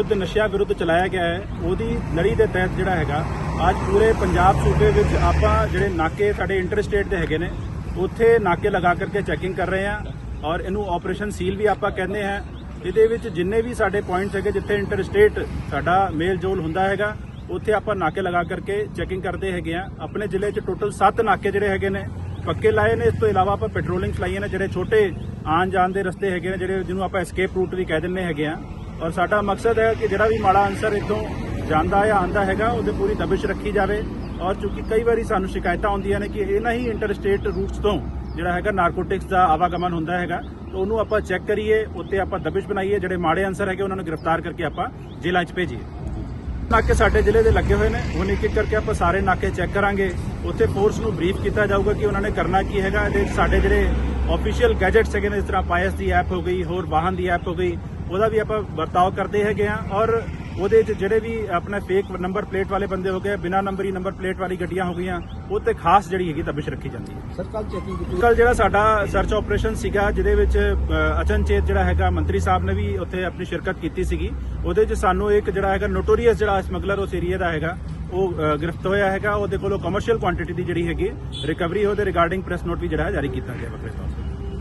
ਯੁੱਧ ਨਸ਼ਿਆਂ ਵਿਰੁੱਧ ਚਲਾਇਆ ਗਿਆ ਹੈ। ਉਹਦੀ ਲੜੀ ਦੇ ਤਹਿਤ ਜਿਹੜਾ ਹੈਗਾ, ਅੱਜ ਪੂਰੇ ਪੰਜਾਬ ਸੂਬੇ ਵਿੱਚ ਆਪਾਂ ਜਿਹੜੇ ਨਾਕੇ ਸਾਡੇ ਇੰਟਰਸਟੇਟ ਦੇ ਹੈਗੇ ਨੇ, ਉੱਥੇ ਨਾਕੇ ਲਗਾ ਕਰਕੇ ਚੈਕਿੰਗ ਕਰ ਰਹੇ ਹਾਂ ਔਰ ਇਹਨੂੰ ਆਪਰੇਸ਼ਨ ਸੀਲ ਵੀ ਆਪਾਂ ਕਹਿੰਦੇ ਹਾਂ। ਇਹਦੇ ਵਿੱਚ ਜਿੰਨੇ ਵੀ ਸਾਡੇ ਪੁਆਇੰਟਸ ਹੈਗੇ, ਜਿੱਥੇ ਇੰਟਰਸਟੇਟ ਸਾਡਾ ਮੇਲ ਜੋਲ ਹੁੰਦਾ ਹੈਗਾ, ਉੱਥੇ ਆਪਾਂ ਨਾਕੇ ਲਗਾ ਕਰਕੇ ਚੈਕਿੰਗ ਕਰਦੇ ਹੈਗੇ ਆ ਆਪਣੇ ਜ਼ਿਲ੍ਹੇ 'ਚ ਟੋਟਲ 7 ਨਾਕੇ ਜਿਹੜੇ ਹੈਗੇ ਨੇ, ਪੱਕੇ ਲਾਏ ਨੇ। ਇਸ ਤੋਂ ਇਲਾਵਾ ਆਪਾਂ ਪੈਟਰੋਲਿੰਗ ਚਲਾਈਆਂ ਨੇ, ਜਿਹੜੇ ਛੋਟੇ ਆਉਣ ਜਾਣ ਦੇ ਰਸਤੇ ਹੈਗੇ ਨੇ, ਜਿਹੜੇ ਜਿਹਨੂੰ ਆਪਾਂ ਐਸਕੇਪ ਰੂਟ ਵੀ ਕਹਿ ਦਿੰਦੇ ਹੈਗੇ ਆ ਔਰ ਸਾਡਾ ਮਕਸਦ ਹੈ ਕਿ ਜਿਹੜਾ ਵੀ ਮਾੜਾ ਅਨਸਰ ਇੱਥੋਂ ਜਾਂਦਾ ਜਾਂ ਆਂਦਾ ਹੈਗਾ, ਉਹਦੇ ਪੂਰੀ ਦਬਿਸ਼ ਰੱਖੀ ਜਾਵੇ। ਔਰ ਚੂੰਕਿ ਕਈ ਵਾਰੀ ਸਾਨੂੰ ਸ਼ਿਕਾਇਤਾਂ ਆਉਂਦੀਆਂ ਨੇ ਕਿ ਇਹਨਾਂ ਹੀ ਇੰਟਰਸਟੇਟ ਰੂਟਸ ਤੋਂ ਜਿਹੜਾ ਹੈਗਾ ਨਾਰਕੋਟਿਕਸ ਦਾ ਆਵਾਗਮਨ ਹੁੰਦਾ ਹੈਗਾ, ਤਾਂ ਉਹਨੂੰ ਆਪਾਂ ਚੈੱਕ ਕਰੀਏ, ਉੱਤੇ ਆਪਾਂ ਦਬਿਸ਼ ਬਣਾਈਏ, ਜਿਹੜੇ ਮਾੜੇ ਅਨਸਰ ਹੈਗੇ ਉਹਨਾਂ ਨੂੰ ਗ੍ਰਿਫਤਾਰ ਕਰਕੇ ਆਪਾਂ ਜੇਲ੍ਹਾਂ 'ਚ ਭੇਜੀਏ। ਨਾਕੇ ਸਾਡੇ ਜ਼ਿਲ੍ਹੇ ਦੇ ਲੱਗੇ ਹੋਏ ਨੇ, ਹੁਣ ਇੱਕ ਇੱਕ ਕਰਕੇ ਆਪਾਂ ਸਾਰੇ ਨਾਕੇ ਚੈੱਕ ਕਰਾਂਗੇ। ਉੱਥੇ ਫੋਰਸ ਨੂੰ ਬਰੀਫ ਕੀਤਾ ਜਾਊਗਾ ਕਿ ਉਹਨਾਂ ਨੇ ਕਰਨਾ ਕੀ ਹੈਗਾ। ਇਹਦੇ ਸਾਡੇ ਜਿਹੜੇ ਆਫੀਸ਼ੀਅਲ ਗੈਜਟਸ ਹੈਗੇ ਨੇ, ਜਿਸ ਤਰ੍ਹਾਂ ਪਾਇਸ ਦੀ ਐਪ ਹੋ ਗਈ, ਹੋਰ ਵਾਹਨ ਦੀ ਐਪ ਹੋ ਗਈ ਉਹਦਾ ਵੀ ਆਪਾਂ ਵਰਤਾਓ ਕਰਦੇ ਹੈਗੇ ਆ ਔਰ ਉਹਦੇ 'ਚ ਜਿਹੜੇ ਵੀ ਆਪਣੇ ਫੇਕ ਨੰਬਰ ਪਲੇਟ ਵਾਲੇ ਬੰਦੇ ਹੋ ਗਏ ਬਿਨਾ ਨੰਬਰੀ ਨੰਬਰ ਪਲੇਟ ਵਾਲੀ ਗੱਡੀਆਂ ਹੋ ਗਈਆਂ ਉਹ ਤੇ ਖਾਸ ਜਿਹੜੀ ਹੈਗੀ ਤਬਿਸ਼ ਰੱਖੀ ਜਾਂਦੀ ਹੈ। ਸਰ ਕੱਲ ਚੈਕਿੰਗ ਕੱਲ ਜਿਹੜਾ ਸਾਡਾ ਸਰਚ ਆਪਰੇਸ਼ਨ ਸੀਗਾ ਜਿਹਦੇ ਵਿੱਚ ਅਚਨਚੇਤ ਜਿਹੜਾ ਹੈਗਾ ਮੰਤਰੀ ਸਾਹਿਬ ਨੇ ਵੀ ਉੱਥੇ ਆਪਣੀ ਸ਼ਿਰਕਤ ਕੀਤੀ ਸੀਗੀ ਉਹਦੇ 'ਚ ਸਾਨੂੰ ਇੱਕ ਜਿਹੜਾ ਹੈਗਾ ਨੋਟੋਰੀਅਸ ਜਿਹੜਾ ਸਮਗਲਰ ਉਸ ਏਰੀਆ ਦਾ ਹੈਗਾ ਉਹ ਗ੍ਰਿਫਤ ਹੋਇਆ ਹੈਗਾ ਉਹਦੇ ਕੋਲੋਂ ਕਮਰਸ਼ੀਅਲ ਕੁਆਂਟੀਟੀ ਦੀ ਜਿਹੜੀ ਹੈਗੀ ਰਿਕਵਰੀ ਉਹਦੇ ਰਿਗਾਰਡਿੰਗ ਪ੍ਰੈਸ ਨੋਟ ਵੀ ਜਿਹੜਾ ਹੈ ਜਾਰੀ ਕੀਤਾ ਗਿਆ ਵੱਖਰੇ ਤੌਰ ਤੇ।